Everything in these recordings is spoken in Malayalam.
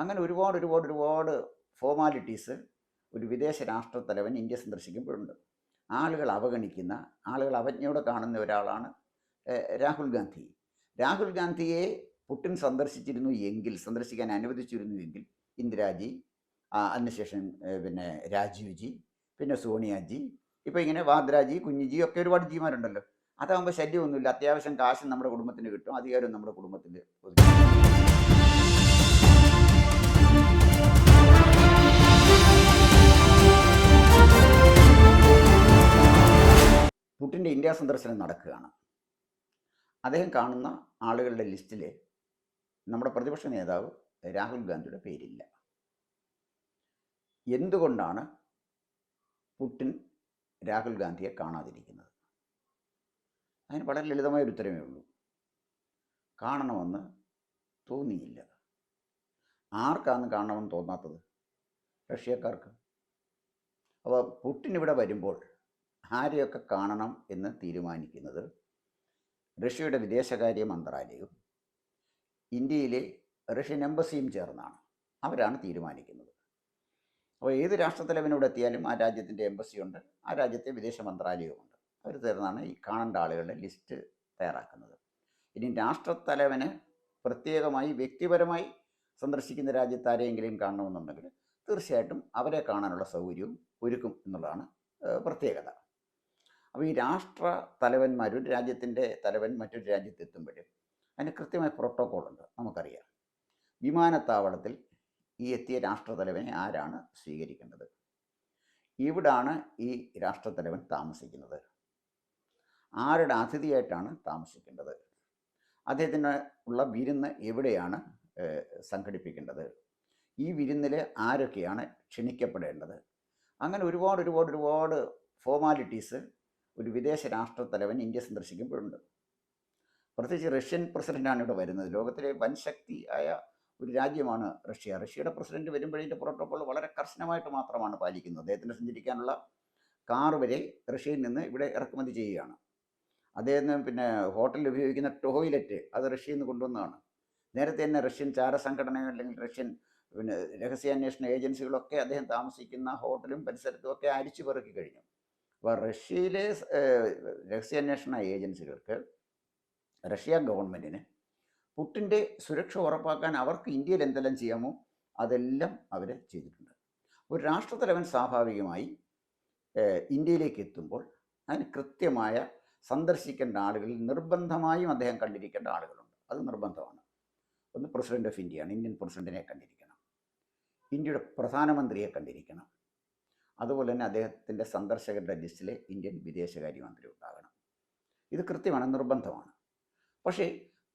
അങ്ങനെ ഒരുപാട് ഒരുപാട് ഒരുപാട് ഫോർമാലിറ്റീസ് ഒരു വിദേശ രാഷ്ട്രത്തലവൻ ഇന്ത്യ സന്ദർശിക്കുമ്പോഴുണ്ട്. ആളുകൾ അവഗണിക്കുന്ന ആളുകൾ അവജ്ഞയോടെ കാണുന്ന ഒരാളാണ് രാഹുൽ ഗാന്ധി. രാഹുൽ ഗാന്ധിയെ പുട്ടിൻ സന്ദർശിച്ചിരുന്നു എങ്കിൽ സന്ദർശിക്കാൻ അനുവദിച്ചിരുന്നു എങ്കിൽ ഇന്ദിരാജി അതിനുശേഷം പിന്നെ രാജീവ്ജി പിന്നെ സോണിയാജി ഇപ്പോൾ ഇങ്ങനെ വാദ്രാജി കുഞ്ഞിജി ഒക്കെ ഒരുപാട് ജിമാരുണ്ടല്ലോ. അതാകുമ്പോൾ ശല്യമൊന്നുമില്ല. അത്യാവശ്യം കാശ് നമ്മുടെ കുടുംബത്തിന് കിട്ടും അധികാരം നമ്മുടെ കുടുംബത്തിൽ ഒതുക്കി. ഇന്ത്യ സന്ദർശനം നടക്കുകയാണ്. അദ്ദേഹം കാണുന്ന ആളുകളുടെ ലിസ്റ്റിൽ നമ്മുടെ പ്രതിപക്ഷ നേതാവ് രാഹുൽ ഗാന്ധിയുടെ പേരില്ല. എന്തുകൊണ്ടാണ് പുടിൻ രാഹുൽ ഗാന്ധിയെ കാണാതിരിക്കുന്നത്? അതിന് വളരെ ലളിതമായ ഒരു ഉത്തരമേ ഉള്ളൂ. കാണണമെന്ന് തോന്നിയില്ല. ആർക്കാണ് കാണണമെന്ന് തോന്നാത്തത്? റഷ്യക്കാർക്ക്. അപ്പോൾ പുടിൻ ഇവിടെ വരുമ്പോൾ ആരെയൊക്കെ കാണണം എന്ന് തീരുമാനിക്കുന്നത് റഷ്യയുടെ വിദേശകാര്യ മന്ത്രാലയവും ഇന്ത്യയിലെ റഷ്യൻ എംബസിയും ചേർന്നാണ്. അവരാണ് തീരുമാനിക്കുന്നത്. അപ്പോൾ ഏത് രാഷ്ട്രത്തലവനോട് എത്തിയാലും ആ രാജ്യത്തിന്റെ എംബസിയുണ്ട് ആ രാജ്യത്തെ വിദേശ മന്ത്രാലയവുമുണ്ട് അവർ ചേർന്നാണ് ഈ കാണേണ്ട ആളുകളുടെ ലിസ്റ്റ് തയ്യാറാക്കുന്നത്. ഇനി രാഷ്ട്രത്തലവന് പ്രത്യേകമായി വ്യക്തിപരമായി സന്ദർശിക്കുന്ന രാജ്യത്ത് ആരെയെങ്കിലും കാണണമെന്നുണ്ടെങ്കിൽ തീർച്ചയായിട്ടും അവരെ കാണാനുള്ള സൗകര്യവും ഒരുക്കും എന്നുള്ളതാണ് പ്രത്യേകത. അപ്പോൾ ഈ രാഷ്ട്ര തലവന്മാർ ഒരു രാജ്യത്തിന്റെ തലവൻ മറ്റൊരു രാജ്യത്ത് എത്തുമ്പോഴും അതിന് കൃത്യമായ പ്രോട്ടോക്കോൾ ഉണ്ട് നമുക്കറിയാം. വിമാനത്താവളത്തിൽ ഈ എത്തിയ രാഷ്ട്രതലവനെ ആരാണ് സ്വീകരിക്കേണ്ടത്? ഇവിടാണ് ഈ രാഷ്ട്രതലവൻ താമസിക്കുന്നത്. ആരുടെ അതിഥിയായിട്ടാണ് താമസിക്കേണ്ടത്? അദ്ദേഹത്തിന് ഉള്ള വിരുന്ന് എവിടെയാണ് സംഘടിപ്പിക്കേണ്ടത്? ഈ വിരുന്നിൽ ആരൊക്കെയാണ് ക്ഷണിക്കപ്പെടേണ്ടത്? അങ്ങനെ ഒരുപാട് ഒരുപാട് ഒരുപാട് ഫോർമാലിറ്റീസ് ഒരു വിദേശ രാഷ്ട്രത്തലവൻ ഇന്ത്യ സന്ദർശിക്കുമ്പോഴുണ്ട്. പ്രത്യേകിച്ച് റഷ്യൻ പ്രസിഡന്റാണ് ഇവിടെ വരുന്നത്. ലോകത്തിലെ വൻ ശക്തി ആയ ഒരു രാജ്യമാണ് റഷ്യ. റഷ്യയുടെ പ്രസിഡന്റ് വരുമ്പോഴതിന്റെ പ്രോട്ടോകോൾ വളരെ കർശനമായിട്ട് മാത്രമാണ് പാലിക്കുന്നത്. അദ്ദേഹത്തിന് സഞ്ചരിക്കാനുള്ള കാർ വരെ റഷ്യയിൽ നിന്ന് ഇവിടെ ഇറക്കുമതി ചെയ്യുകയാണ്. അദ്ദേഹം പിന്നെ ഹോട്ടലിൽ ഉപയോഗിക്കുന്ന ടോയ്ലറ്റ് അത് റഷ്യയിൽ നിന്ന് കൊണ്ടുവന്നതാണ്. നേരത്തെ തന്നെ റഷ്യൻ ചാരസംഘടനകൾ അല്ലെങ്കിൽ റഷ്യൻ പിന്നെ രഹസ്യാന്വേഷണ ഏജൻസികളൊക്കെ അദ്ദേഹം താമസിക്കുന്ന ഹോട്ടലും പരിസരത്തും ഒക്കെ അരിച്ചു പെറുക്കി കഴിഞ്ഞു. അപ്പോൾ റഷ്യയിലെ രഹസ്യാന്വേഷണ ഏജൻസികൾക്ക് റഷ്യ ഗവൺമെന്റിന് പുട്ടിന്റെ സുരക്ഷ ഉറപ്പാക്കാൻ അവർക്ക് ഇന്ത്യയിൽ എന്തെല്ലാം ചെയ്യാമോ അതെല്ലാം അവർ ചെയ്തിട്ടുണ്ട്. ഒരു രാഷ്ട്രത്തലവൻ സ്വാഭാവികമായി ഇന്ത്യയിലേക്ക് എത്തുമ്പോൾ അതിന് കൃത്യമായ സന്ദർശിക്കേണ്ട ആളുകളിൽ നിർബന്ധമായും അദ്ദേഹം കണ്ടിരിക്കേണ്ട ആളുകളുണ്ട്. അത് നിർബന്ധമാണ്. ഒന്ന് പ്രസിഡന്റ് ഓഫ് ഇന്ത്യയാണ്. ഇന്ത്യൻ പ്രസിഡന്റിനെ കണ്ടിരിക്കണം. ഇന്ത്യയുടെ പ്രധാനമന്ത്രിയെ കണ്ടിരിക്കണം. അതുപോലെ തന്നെ അദ്ദേഹത്തിന്റെ സന്ദർശകരുടെ ലിസ്റ്റിൽ ഇന്ത്യൻ വിദേശകാര്യമന്ത്രി ഉണ്ടാകണം. ഇത് കൃത്യമാണ് നിർബന്ധമാണ്. പക്ഷേ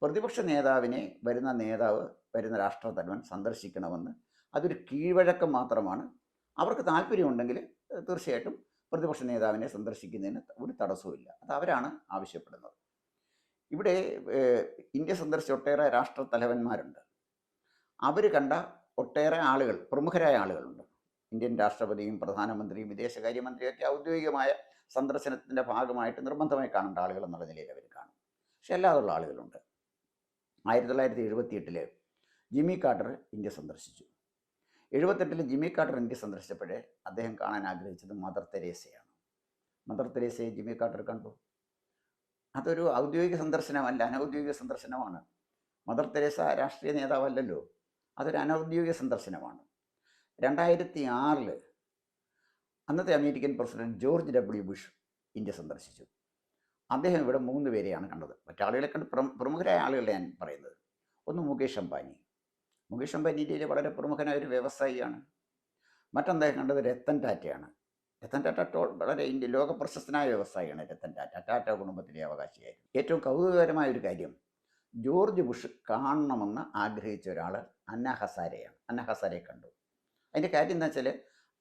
പ്രതിപക്ഷ നേതാവിനെ വരുന്ന നേതാവ് വരുന്ന രാഷ്ട്രതലവൻ സന്ദർശിക്കണമെന്ന് അതൊരു കീഴ്വഴക്കം മാത്രമാണ്. അവർക്ക് താല്പര്യമുണ്ടെങ്കിൽ തീർച്ചയായിട്ടും പ്രതിപക്ഷ നേതാവിനെ സന്ദർശിക്കുന്നതിന് ഒരു തടസ്സവുമില്ല. അത് അവരാണ് ആവശ്യപ്പെടുന്നത്. ഇവിടെ ഇന്ത്യ സന്ദർശിച്ച ഒട്ടേറെ രാഷ്ട്രതലവന്മാരുണ്ട് അവർ കണ്ട ഒട്ടേറെ ആളുകൾ പ്രമുഖരായ ആളുകളുണ്ട്. ഇന്ത്യൻ രാഷ്ട്രപതിയും പ്രധാനമന്ത്രിയും വിദേശകാര്യമന്ത്രിയും ഒക്കെ ഔദ്യോഗികമായ സന്ദർശനത്തിന്റെ ഭാഗമായിട്ട് നിർബന്ധമായി കാണേണ്ട ആളുകൾ എന്നുള്ള നിലയിൽ അവർ കാണും. പക്ഷെ അല്ലാതുള്ള ആളുകളുണ്ട്. ആയിരത്തി തൊള്ളായിരത്തി എഴുപത്തി എട്ടിലെ ജിമ്മി കാർട്ടർ ഇന്ത്യ സന്ദർശിച്ചു. എഴുപത്തെട്ടിൽ ജിമ്മി കാർട്ടർ ഇന്ത്യ സന്ദർശിച്ചപ്പോഴേ അദ്ദേഹം കാണാൻ ആഗ്രഹിച്ചത് മദർ തെരേസയാണ്. മദർ തെരേസയെ ജിമ്മി കാർട്ടർ കണ്ടു. അതൊരു ഔദ്യോഗിക സന്ദർശനമല്ല അനൗദ്യോഗിക സന്ദർശനമാണ്. മദർ തെരേസ രാഷ്ട്രീയ നേതാവല്ലല്ലോ അതൊരു അനൗദ്യോഗിക സന്ദർശനമാണ്. രണ്ടായിരത്തി ആറിൽ അന്നത്തെ American president George W Bush India സന്ദർശിച്ചു. അദ്ദേഹം ഇവിടെ മൂന്ന് പേരെയാണ് കണ്ടത്. മറ്റാളുകളെ കണ്ട് പ്രമുഖരായ ആളുകളെ ഞാൻ പറയുന്നത്. ഒന്ന് മുകേഷ് അംബാനി. മുകേഷ് അംബാനി ഇന്ത്യയിലെ വളരെ പ്രമുഖനായ ഒരു വ്യവസായിയാണ്. മറ്റൊന്നദ്ദേഹം കണ്ടത്? രത്തൻ ടാറ്റയാണ്. രത്തൻ ടാറ്റ ടോ- വളരെ ഇന്ത്യ ലോക പ്രശസ്തനായ വ്യവസായിയാണ് രത്തൻ ടാറ്റ. ടാറ്റ കുടുംബത്തിലെ അവകാശിയായിരുന്നു. ഏറ്റവും കൗതുകകരമായ ഒരു കാര്യം ജോർജ് ബുഷ് കാണണമെന്ന് ആഗ്രഹിച്ച ഒരാൾ അന്ന ഹസാരെയാണ്. അന്ന ഹസാരെ കണ്ടു. അതിന്റെ കാര്യം എന്താ വെച്ചാൽ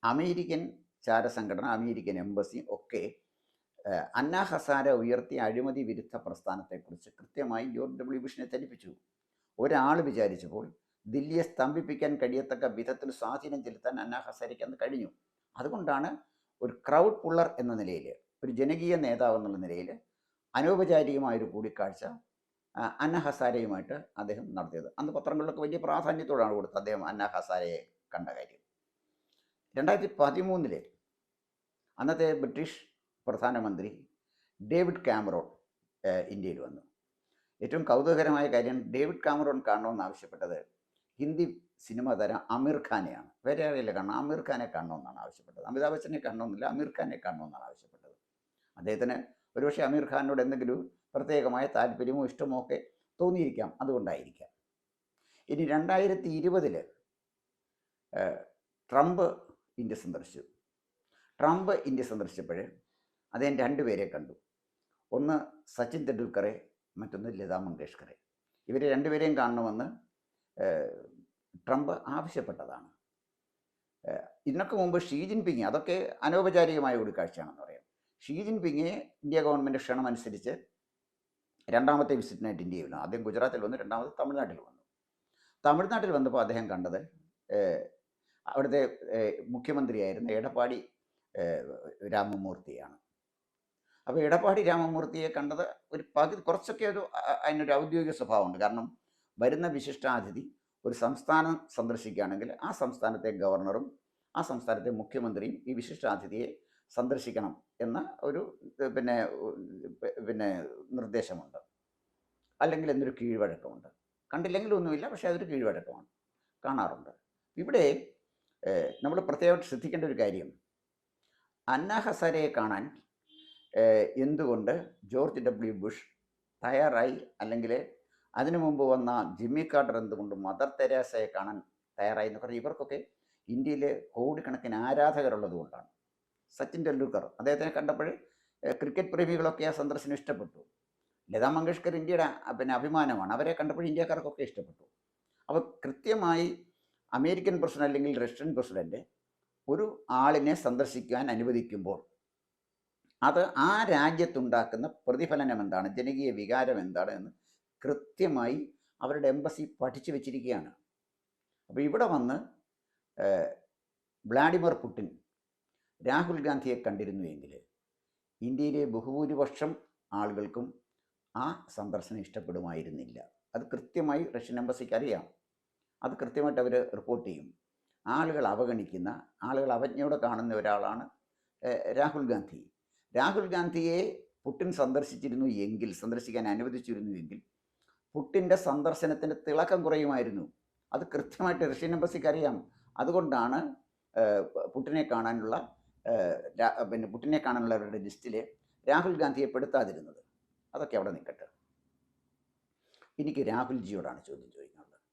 അമേരിക്കൻ ചാരസംഘടന അമേരിക്കൻ എംബസി ഒക്കെ അന്ന ഹസാര ഉയർത്തിയ അഴിമതി വിരുദ്ധ പ്രസ്ഥാനത്തെക്കുറിച്ച് കൃത്യമായി ജോർജ് ഡബ്ല്യു ബുഷിനെ ധരിപ്പിച്ചു ഒരാൾ വിചാരിച്ചപ്പോൾ ദില്ലിയെ സ്തംഭിപ്പിക്കാൻ കഴിയത്തക്ക വിധത്തിൽ സ്വാധീനം ചെലുത്താൻ അന്ന ഹസാരയ്ക്ക് അന്ന് കഴിഞ്ഞു. അതുകൊണ്ടാണ് ഒരു ക്രൗഡ് പുള്ളർ എന്ന നിലയിൽ ഒരു ജനകീയ നേതാവ് എന്നുള്ള നിലയിൽ അനൗപചാരികമായൊരു കൂടിക്കാഴ്ച അന്ന ഹസാരയുമായിട്ട് അദ്ദേഹം നടത്തിയത്. അന്ന് പത്രങ്ങളിലൊക്കെ വലിയ പ്രാധാന്യത്തോടാണ് കൊടുത്തത് അദ്ദേഹം അന്ന ഹസാരയെ കണ്ട കാര്യം. രണ്ടായിരത്തി പതിമൂന്നിലെ അന്നത്തെ ബ്രിട്ടീഷ് പ്രധാനമന്ത്രി ഡേവിഡ് കാമറോൺ ഇന്ത്യയിൽ വന്നു. ഏറ്റവും കൗതുകകരമായ കാര്യം ഡേവിഡ് കാമറോൺ കാണണമെന്ന് ആവശ്യപ്പെട്ടത് ഹിന്ദി സിനിമ താരം അമീർ ഖാനെയാണ്. വേറെ ആരെയല്ല കാണണം? അമീർ ഖാനെ കാണണമെന്നാണ് ആവശ്യപ്പെട്ടത്. അമിതാഭ് ബച്ചനെ കാണണമെന്നില്ല അമീർ ഖാനെ കാണണമെന്നാണ് ആവശ്യപ്പെട്ടത്. അദ്ദേഹത്തിന് ഒരുപക്ഷെ അമീർ ഖാനോട് എന്തെങ്കിലും പ്രത്യേകമായ താല്പര്യമോ ഇഷ്ടമോ ഒക്കെ തോന്നിയിരിക്കാം അതുകൊണ്ടായിരിക്കാം. ഇനി രണ്ടായിരത്തി ഇരുപതിൽ ട്രംപ് ഇന്ത്യ സന്ദർശിച്ചു. ട്രംപ് ഇന്ത്യ സന്ദർശിച്ചപ്പോൾ അദ്ദേഹം രണ്ടുപേരെ കണ്ടു. ഒന്ന് സച്ചിൻ തെണ്ടുൽക്കറെ മറ്റൊന്ന് ലതാ മങ്കേഷ്കറെ. ഇവരെ രണ്ടുപേരെയും കാണണമെന്ന് ട്രംപ് ആവശ്യപ്പെട്ടതാണ്. ഇതിനൊക്കെ മുമ്പ് ഷീ ജിൻപിങ് അതൊക്കെ അനൗപചാരികമായ കൂടിക്കാഴ്ചയാണെന്ന് പറയാം. ഷീ ജിൻപിങ് ഇന്ത്യ ഗവൺമെന്റ് ക്ഷണം അനുസരിച്ച് രണ്ടാമത്തെ വിസിറ്റിനായിട്ട് ഇന്ത്യയിൽ വന്നു ആദ്യം ഗുജറാത്തിൽ വന്നു രണ്ടാമത് തമിഴ്നാട്ടിൽ വന്നു. തമിഴ്നാട്ടിൽ വന്നപ്പോൾ അദ്ദേഹം കണ്ടത് അവിടുത്തെ മുഖ്യമന്ത്രിയായിരുന്ന എടപ്പാടി രാമമൂർത്തിയാണ്. അപ്പോൾ എടപ്പാടി രാമമൂർത്തിയെ കണ്ടത് ഒരു പകുതി കുറച്ചൊക്കെ ഒരു അതിനൊരു ഔദ്യോഗിക സ്വഭാവമുണ്ട്. കാരണം വരുന്ന വിശിഷ്ടാതിഥി ഒരു സംസ്ഥാനം സന്ദർശിക്കുകയാണെങ്കിൽ ആ സംസ്ഥാനത്തെ ഗവർണറും ആ സംസ്ഥാനത്തെ മുഖ്യമന്ത്രിയും ഈ വിശിഷ്ടാതിഥിയെ സന്ദർശിക്കണം എന്ന ഒരു പിന്നെ പിന്നെ നിർദ്ദേശമുണ്ട്. അല്ലെങ്കിൽ എന്നൊരു കീഴ്വഴക്കമുണ്ട്. കണ്ടില്ലെങ്കിലൊന്നുമില്ല പക്ഷേ അതൊരു കീഴ്വഴക്കമാണ്. കാണാറുണ്ട്. ഇവിടെ നമ്മൾ പ്രത്യേകമായിട്ട് ശ്രദ്ധിക്കേണ്ട ഒരു കാര്യം. അന്ന ഹസാരയെ കാണാൻ എന്തുകൊണ്ട് ജോർജ് ഡബ്ല്യു ബുഷ് തയ്യാറായി? അല്ലെങ്കിൽ അതിനു മുമ്പ് വന്ന ജിമ്മി കാർട്ടർ എന്തുകൊണ്ട് മദർ തെരേസയെ കാണാൻ തയ്യാറായി എന്ന് പറഞ്ഞാൽ ഇവർക്കൊക്കെ ഇന്ത്യയിൽ കോടിക്കണക്കിന് ആരാധകരുള്ളത് കൊണ്ടാണ്. സച്ചിൻ ടെണ്ടുൽക്കർ അദ്ദേഹത്തിനെ കണ്ടപ്പോൾ ക്രിക്കറ്റ് പ്രേമികളൊക്കെ ആ സന്ദർശനം ഇഷ്ടപ്പെട്ടു. ലതാ മങ്കേഷ്കർ ഇന്ത്യയുടെ പിന്നെ അഭിമാനമാണ്. അവരെ കണ്ടപ്പോൾ ഇന്ത്യക്കാർക്കൊക്കെ ഇഷ്ടപ്പെട്ടു. അപ്പോൾ കൃത്യമായി അമേരിക്കൻ പ്രസിഡന്റ് അല്ലെങ്കിൽ റഷ്യൻ പ്രസിഡന്റ് ഒരു ആളിനെ സന്ദർശിക്കാൻ അനുവദിക്കുമ്പോൾ അത് ആ രാജ്യത്തുണ്ടാക്കുന്ന പ്രതിഫലനം എന്താണ്? ജനകീയ വികാരം എന്താണ് എന്ന് കൃത്യമായി അവരുടെ എംബസി പഠിച്ചു വെച്ചിരിക്കുകയാണ്. അപ്പോൾ ഇവിടെ വന്ന് വ്ളാഡിമിർ പുടിൻ രാഹുൽ ഗാന്ധിയെ കണ്ടിരുന്നുവെങ്കിൽ ഇന്ത്യയിലെ ബഹുഭൂരിപക്ഷം ആളുകൾക്കും ആ സന്ദർശനം ഇഷ്ടപ്പെടുമായിരുന്നില്ല. അത് കൃത്യമായി റഷ്യൻ എംബസിക്ക് അറിയാം. അത് കൃത്യമായിട്ട് അവർ റിപ്പോർട്ട് ചെയ്യും. ആളുകൾ അവഗണിക്കുന്ന ആളുകൾ അവജ്ഞയോടെ കാണുന്ന ഒരാളാണ് രാഹുൽ ഗാന്ധി. രാഹുൽ ഗാന്ധിയെ പുടിൻ സന്ദർശിച്ചിരുന്നു എങ്കിൽ സന്ദർശിക്കാൻ അനുവദിച്ചിരുന്നു എങ്കിൽ പുട്ടിന്റെ സന്ദർശനത്തിന്റെ തിളക്കം കുറയുമായിരുന്നു. അത് കൃത്യമായിട്ട് റഷ്യൻ എംബസിക്ക് അറിയാം. അതുകൊണ്ടാണ് പുട്ടിനെ കാണാനുള്ള പിന്നെ പുട്ടിനെ കാണാനുള്ളവരുടെ ലിസ്റ്റിൽ രാഹുൽ ഗാന്ധിയെ പെടുത്താതിരുന്നത്. അതൊക്കെ അവിടെ നിൽക്കട്ടെ. എനിക്ക് രാഹുൽജിയോടാണ് ചോദ്യം ചോദിക്കാനുള്ളത്.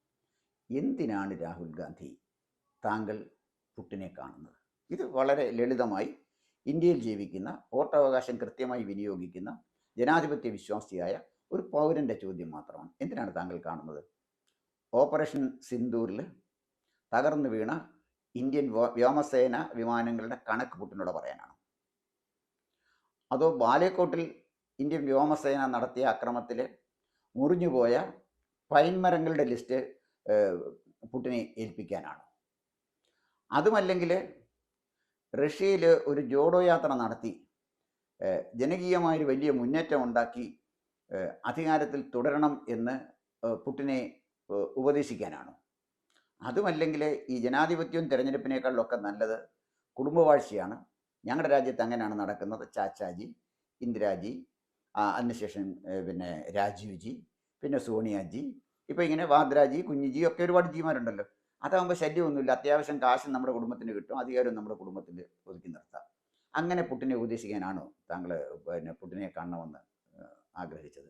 എന്തിനാണ് രാഹുൽ ഗാന്ധി താങ്കൾ പുട്ടിനെ കാണുന്നത്? ഇത് വളരെ ലളിതമായി ഇന്ത്യയിൽ ജീവിക്കുന്ന വോട്ടവകാശം കൃത്യമായി വിനിയോഗിക്കുന്ന ജനാധിപത്യ വിശ്വാസിയായ ഒരു പൗരന്റെ ചോദ്യം മാത്രമാണ്. എന്തിനാണ് താങ്കൾ കാണുന്നത്? ഓപ്പറേഷൻ സിന്ദൂരിൽ തകർന്നു വീണ ഇന്ത്യൻ വ്യോമസേന വിമാനങ്ങളുടെ കണക്ക് പുട്ടിനോട് പറയാനാണ്. അതോ ബാലേക്കോട്ടിൽ ഇന്ത്യൻ വ്യോമസേന നടത്തിയ അക്രമത്തിൽ മുറിഞ്ഞുപോയ പൈൻ മരങ്ങളുടെ ലിസ്റ്റ് പുട്ടിനെ ഏൽപ്പിക്കാനാണ്. അതുമല്ലെങ്കിൽ റഷ്യയിൽ ഒരു ജോഡോ യാത്ര നടത്തി ജനകീയമായൊരു വലിയ മുന്നേറ്റം ഉണ്ടാക്കി അധികാരത്തിൽ തുടരണം എന്ന് പുട്ടിനെ ഉപദേശിക്കാനാണ്. അതുമല്ലെങ്കിൽ ഈ ജനാധിപത്യവും തിരഞ്ഞെടുപ്പിനേക്കാളിലൊക്കെ നല്ലത് കുടുംബവാഴ്ചയാണ്. ഞങ്ങളുടെ രാജ്യത്ത് അങ്ങനെയാണ് നടക്കുന്നത്. ചാച്ചാജി ഇന്ദിരാജി അതിനുശേഷം പിന്നെ രാജീവ്ജി പിന്നെ സോണിയാജി ഇപ്പോൾ ഇങ്ങനെ വാദ്രാജി കുഞ്ഞിജി ഒക്കെ ഒരുപാട് ജിമാരുണ്ടല്ലോ അതാകുമ്പോൾ ശല്യമൊന്നുമില്ല. അത്യാവശ്യം കാശും നമ്മുടെ കുടുംബത്തിന് കിട്ടും. അധികാരവും നമ്മുടെ കുടുംബത്തിൽ ഒതുക്കി നിർത്താം. അങ്ങനെ പുട്ടിനെ ഉപദേശിക്കാനാണോ താങ്കൾ പിന്നെ പുട്ടിനെ കാണണമെന്ന് ആഗ്രഹിച്ചത്.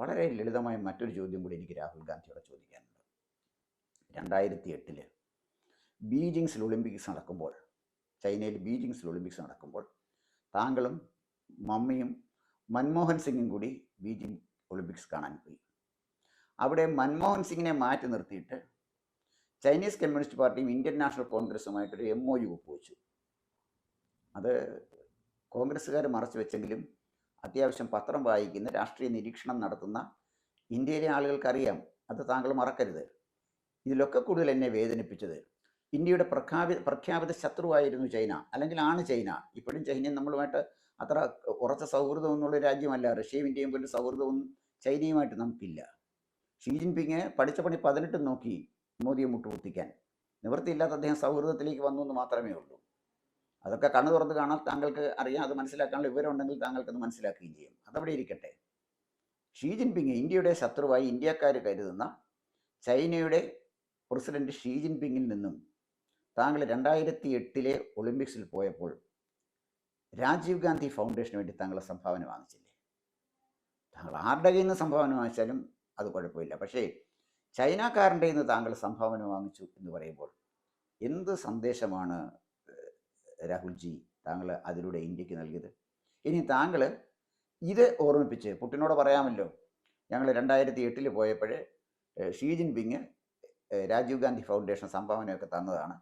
വളരെ ലളിതമായ മറ്റൊരു ചോദ്യം കൂടി എനിക്ക് രാഹുൽ ഗാന്ധിയോട് ചോദിക്കാനുണ്ട്. രണ്ടായിരത്തി എട്ടിൽ ബീജിങ്സിൽ ഒളിമ്പിക്സ് നടക്കുമ്പോൾ ചൈനയിൽ ബീജിങ്സിൽ ഒളിമ്പിക്സ് നടക്കുമ്പോൾ താങ്കളും മമ്മിയും മൻമോഹൻ സിംഗും കൂടി ബീജിംഗ് ഒളിമ്പിക്സ് കാണാൻ പോയി. അവിടെ മൻമോഹൻ സിംഗിനെ മാറ്റി നിർത്തിയിട്ട് ചൈനീസ് കമ്മ്യൂണിസ്റ്റ് പാർട്ടിയും ഇന്ത്യൻ നാഷണൽ കോൺഗ്രസുമായിട്ടൊരു എം ഒ യു ഒപ്പുവെച്ചു. അത് കോൺഗ്രസ്സുകാർ മറച്ചു വെച്ചെങ്കിലും അത്യാവശ്യം പത്രം വായിക്കുന്ന രാഷ്ട്രീയ നിരീക്ഷണം നടത്തുന്ന ഇന്ത്യയിലെ ആളുകൾക്കറിയാം. അത് താങ്കൾ മറക്കരുത്. ഇതിലൊക്കെ കൂടുതൽ എന്നെ വേദനിപ്പിച്ചത്. ഇന്ത്യയുടെ പ്രഖ്യാപിത പ്രഖ്യാപിത ശത്രുവായിരുന്നു ചൈന. അല്ലെങ്കിൽ ആണ് ചൈന. ഇപ്പോഴും ചൈനയും നമ്മളുമായിട്ട് അത്ര ഉറച്ച സൗഹൃദം എന്നുള്ള രാജ്യമല്ല. റഷ്യയും ഇന്ത്യയും പോലും സൗഹൃദവും ചൈനയുമായിട്ട് നമുക്കില്ല. ഷീ ജിൻപിങ് പഠിച്ച പണി പതിനെട്ടും നോക്കി മോദിയെ മുട്ടുകുത്തിക്കാൻ. നിവൃത്തിയില്ലാത്ത അദ്ദേഹം സൗഹൃദത്തിലേക്ക് വന്നു എന്ന് മാത്രമേ ഉള്ളൂ. അതൊക്കെ കണ്ണു തുറന്ന് കാണാൻ താങ്കൾക്ക് അറിയാം അത് മനസ്സിലാക്കാനുള്ള വിവരം ഉണ്ടെങ്കിൽ താങ്കൾക്കത് മനസ്സിലാക്കുകയും ചെയ്യും. അതവിടെ ഇരിക്കട്ടെ. ഷീ ജിൻപിങ് ഇന്ത്യയുടെ ശത്രുവായി ഇന്ത്യക്കാർ കരുതുന്ന ചൈനയുടെ പ്രസിഡന്റ് ഷീ ജിൻപിങ്ങിൽ നിന്നും താങ്കൾ രണ്ടായിരത്തി എട്ടിലെ ഒളിമ്പിക്സിൽ പോയപ്പോൾ രാജീവ് ഗാന്ധി ഫൗണ്ടേഷന് വേണ്ടി താങ്കൾ സംഭാവന വാങ്ങിച്ചില്ലേ? താങ്കൾ ആരുടെ കയ്യിൽ നിന്ന് സംഭാവന വാങ്ങിച്ചാലും അത് കുഴപ്പമില്ല. പക്ഷേ ചൈനക്കാരന്റെ നിന്ന് താങ്കൾ സംഭാവന വാങ്ങിച്ചു എന്ന് പറയുമ്പോൾ എന്ത് സന്ദേശമാണ് രാഹുൽജി താങ്കൾ അതിലൂടെ ഇന്ത്യയ്ക്ക് നൽകിയത്? ഇനി താങ്കൾ ഇത് ഓർമ്മിപ്പിച്ച് പുട്ടിനോട് പറയാമല്ലോ. ഞങ്ങൾ രണ്ടായിരത്തി എട്ടിൽ പോയപ്പോഴേ Xi Jinping Rajiv Gandhi foundation സംഭാവനയൊക്കെ തന്നതാണ്.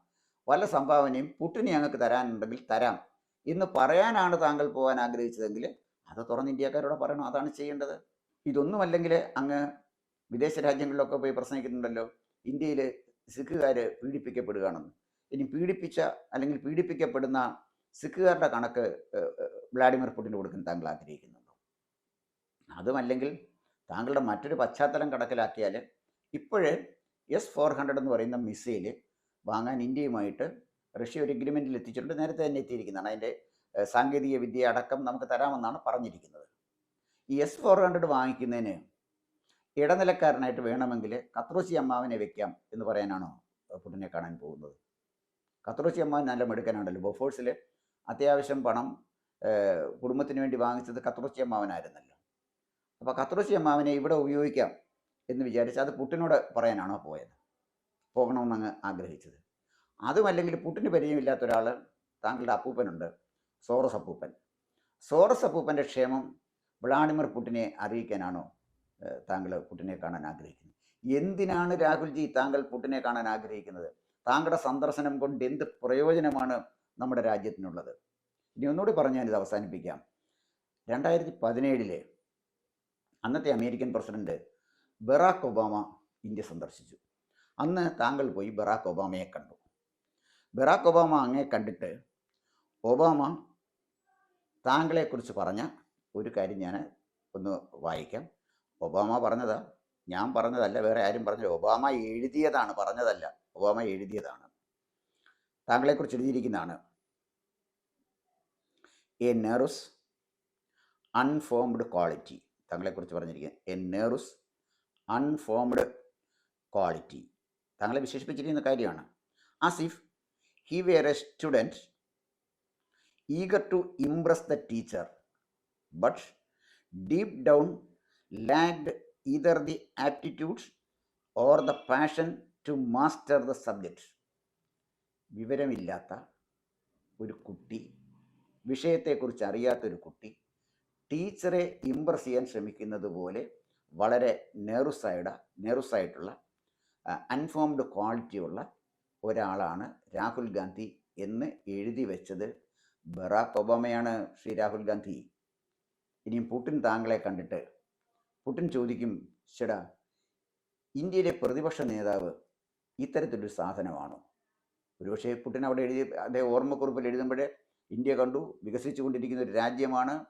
വല്ല സംഭാവനയും പുട്ടിന് ഞങ്ങൾക്ക് തരാനുണ്ടെങ്കിൽ തരാം എന്ന് പറയാനാണ് താങ്കൾ പോകാൻ ആഗ്രഹിച്ചതെങ്കിൽ അത് തുറന്ന് ഇന്ത്യക്കാരോട് പറയണം. അതാണ് ചെയ്യേണ്ടത്. ഇതൊന്നുമല്ലെങ്കിൽ അങ്ങ് വിദേശ രാജ്യങ്ങളിലൊക്കെ പോയി പ്രസംഗിക്കുന്നുണ്ടല്ലോ. ഇന്ത്യയിൽ സിഖുകാർ പീഡിപ്പിക്കപ്പെടുകയാണെന്ന്. ഇനി പീഡിപ്പിച്ച അല്ലെങ്കിൽ പീഡിപ്പിക്കപ്പെടുന്ന സിഖുകാരുടെ കണക്ക് വ്ളാഡിമിർ പുടിന് കൊടുക്കാൻ താങ്കൾ ആഗ്രഹിക്കുന്നുണ്ടോ? അതുമല്ലെങ്കിൽ താങ്കളുടെ മറ്റൊരു പശ്ചാത്തലം കണക്കിലാക്കിയാൽ ഇപ്പോഴ് എസ് ഫോർ ഹൺഡ്രഡ് എന്ന് പറയുന്ന മിസൈൽ വാങ്ങാൻ ഇന്ത്യയുമായിട്ട് റഷ്യ ഒരു എഗ്രിമെന്റിൽ എത്തിച്ചിട്ടുണ്ട്. നേരത്തെ തന്നെ എത്തിയിരിക്കുന്നതാണ്. അതിന്റെ സാങ്കേതിക വിദ്യ അടക്കം നമുക്ക് തരാമെന്നാണ് പറഞ്ഞിരിക്കുന്നത്. ഈ എസ് ഫോർ ഹൺഡ്രഡ് വാങ്ങിക്കുന്നതിന് ഇടനിലക്കാരനായിട്ട് വേണമെങ്കിൽ കത്രോശി അമ്മാവനെ വെക്കാം എന്ന് പറയാനാണോ പുടിനെ കാണാൻ പോകുന്നത്? കത്രോശി അമ്മാവൻ നല്ല മെടുക്കാനാണല്ലോ. ബൊഫോഴ്സിൽ അത്യാവശ്യം പണം കുടുംബത്തിന് വേണ്ടി വാങ്ങിച്ചത് കത്രോശി അമ്മാവനായിരുന്നല്ലോ. അപ്പോൾ കത്രോശി അമ്മാവനെ ഇവിടെ ഉപയോഗിക്കാം എന്ന് വിചാരിച്ച് അത് പുട്ടിനോട് പറയാനാണോ പോയത്? പോകണമെന്ന് അങ്ങ് ആഗ്രഹിച്ചത്. അതുമല്ലെങ്കിൽ പുട്ടിന് പരിചയമില്ലാത്ത ഒരാൾ താങ്കളുടെ അപ്പൂപ്പനുണ്ട് സോറസ് അപ്പൂപ്പൻ. സോറസ് അപ്പൂപ്പന്റെ ക്ഷേമം വ്ളാഡിമിർ പുട്ടിനെ അറിയിക്കാനാണോ താങ്കൾ പുട്ടിനെ കാണാൻ ആഗ്രഹിക്കുന്നത് എന്തിനാണ് രാഹുൽജി താങ്കൾ പുട്ടിനെ കാണാൻ ആഗ്രഹിക്കുന്നത്? താങ്കളുടെ സന്ദർശനം കൊണ്ട് എന്ത് പ്രയോജനമാണ് നമ്മുടെ രാജ്യത്തിനുള്ളത്? ഇനി ഒന്നുകൂടി പറഞ്ഞ് ഞാനിത് അവസാനിപ്പിക്കാം. രണ്ടായിരത്തി പതിനേഴിലെ അന്നത്തെ American president Barack Obama India സന്ദർശിച്ചു. അന്ന് താങ്കൾ പോയി ബറാക്ക് ഒബാമയെ കണ്ടു. ബറാക്ക് ഒബാമ അങ്ങേ കണ്ടിട്ട് ഒബാമ താങ്കളെക്കുറിച്ച് പറഞ്ഞ ഒരു കാര്യം ഞാൻ ഒന്ന് വായിക്കാം. ഒബാമ പറഞ്ഞതാ. ഞാൻ പറഞ്ഞതല്ല വേറെ ആരും പറഞ്ഞില്ല. ഒബാമ എഴുതിയതാണ് പറഞ്ഞതല്ല. ഒബാമ എഴുതിയതാണ്. താങ്കളെക്കുറിച്ച് എഴുതിയിരിക്കുന്നതാണ്. എ നെറുസ് അൺഫോംഡ് ക്വാളിറ്റി താങ്കളെക്കുറിച്ച് പറഞ്ഞിരിക്കുന്നത് എ നെറുസ് അൺഫോംഡ് ക്വാളിറ്റി താങ്കളെ വിശേഷിപ്പിച്ചിരിക്കുന്ന കാര്യമാണ്. Asif he were a student eager to impress the teacher but deep down lacked either the aptitudes or the passion to master the subject വിവരമില്ലാത്ത ഒരു കുട്ടി വിഷയത്തെക്കുറിച്ച് അറിയാത്തൊരു കുട്ടി ടീച്ചറെ ഇമ്പ്രസ് ചെയ്യാൻ ശ്രമിക്കുന്നത് പോലെ വളരെ നെറുസൈഡ് നെറുസായിട്ടുള്ള അൺഫോംഡ് ക്വാളിറ്റിയുള്ള ഒരാളാണ് രാഹുൽ ഗാന്ധി എന്ന് എഴുതി വെച്ചത് ബറാക് ഒബാമയാണ് ശ്രീ രാഹുൽ ഗാന്ധി. ഇനിയും പുട്ടിൻ താങ്കളെ കണ്ടിട്ട് പുടിൻ ചോദിക്കും ചേടാ ഇന്ത്യയിലെ പ്രതിപക്ഷ നേതാവ് ഇത്തരത്തിലൊരു സാധനമാണോ? ഒരുപക്ഷെ പുടിൻ അവിടെ എഴുതി അദ്ദേഹം ഓർമ്മക്കുറിപ്പിൽ എഴുതുമ്പോഴേ ഇന്ത്യ കണ്ടു വികസിച്ചു കൊണ്ടിരിക്കുന്ന ഒരു രാജ്യമാണ്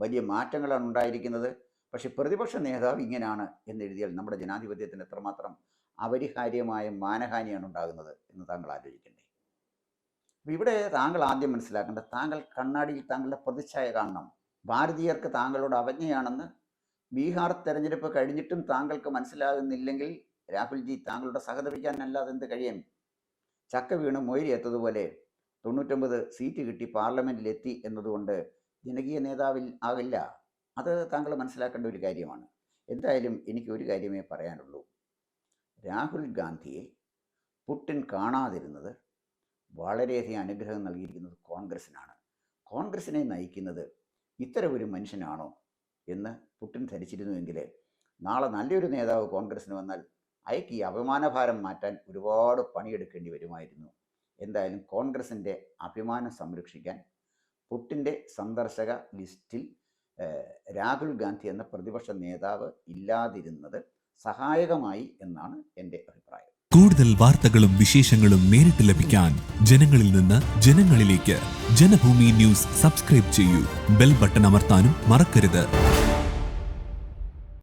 വലിയ മാറ്റങ്ങളാണ് ഉണ്ടായിരിക്കുന്നത്. പക്ഷെ പ്രതിപക്ഷ നേതാവ് ഇങ്ങനെയാണ് എന്നെഴുതിയാൽ നമ്മുടെ ജനാധിപത്യത്തിന് എത്രമാത്രം അപരിഹാര്യമായ മാനഹാനിയാണ് ഉണ്ടാകുന്നത് എന്ന് താങ്കൾ ആലോചിക്കണ്ടേ? അപ്പം ഇവിടെ താങ്കൾ ആദ്യം മനസ്സിലാക്കേണ്ടത് താങ്കൾ കണ്ണാടിയിൽ താങ്കളുടെ പ്രതിച്ഛായ കാണണം. ഭാരതീയർക്ക് താങ്കളോട് അവജ്ഞയാണെന്ന് ബീഹാർ തെരഞ്ഞെടുപ്പ് കഴിഞ്ഞിട്ടും താങ്കൾക്ക് മനസ്സിലാകുന്നില്ലെങ്കിൽ രാഹുൽജി താങ്കളുടെ സഹതപിക്കാനല്ലാതെ എന്ത് കഴിയും? ചക്ക വീണ് മൊയിരി എത്തതുപോലെ തൊണ്ണൂറ്റൊമ്പത് സീറ്റ് കിട്ടി പാർലമെന്റിലെത്തി എന്നതുകൊണ്ട് ജനകീയ നേതാവിൽ ആകില്ല. അത് താങ്കൾ മനസ്സിലാക്കേണ്ട ഒരു കാര്യമാണ്. എന്തായാലും എനിക്ക് ഒരു കാര്യമേ പറയാനുള്ളൂ. രാഹുൽ ഗാന്ധിയെ പുട്ടിൻ കാണാതിരുന്നത് വളരെയധികം അനുഗ്രഹം നൽകിയിരിക്കുന്നത് കോൺഗ്രസിനാണ് കോൺഗ്രസിനെ നയിക്കുന്നത് ഇത്തരം ഒരു മനുഷ്യനാണോ? എന്ന് പുട്ടിൻ ധരിച്ചിരുന്നുവെങ്കിൽ നാളെ നല്ലൊരു നേതാവ് കോൺഗ്രസ്സിന് വന്നാൽ അയക്ക് ഈ അഭിമാനഭാരം മാറ്റാൻ ഒരുപാട് പണിയെടുക്കേണ്ടി വരുമായിരുന്നു. എന്തായാലും കോൺഗ്രസിന്റെ അഭിമാനം സംരക്ഷിക്കാൻ പുട്ടിന്റെ സന്ദർശക ലിസ്റ്റിൽ രാഹുൽ ഗാന്ധി എന്ന പ്രതിപക്ഷ നേതാവ് ഇല്ലാതിരുന്നത് സഹായകമായി എന്നാണ് എന്റെ അഭിപ്രായം. കൂടുതൽ വാർത്തകളും വിശേഷങ്ങളും നേരിട്ട് ലഭിക്കാൻ ജനങ്ങളിൽ നിന്ന് ജനങ്ങളിലേക്ക് ജനഭൂമി ന്യൂസ് സബ്സ്ക്രൈബ് ചെയ്യൂ. ബെൽ ബട്ടൺ അമർത്താനും മറക്കരുത്.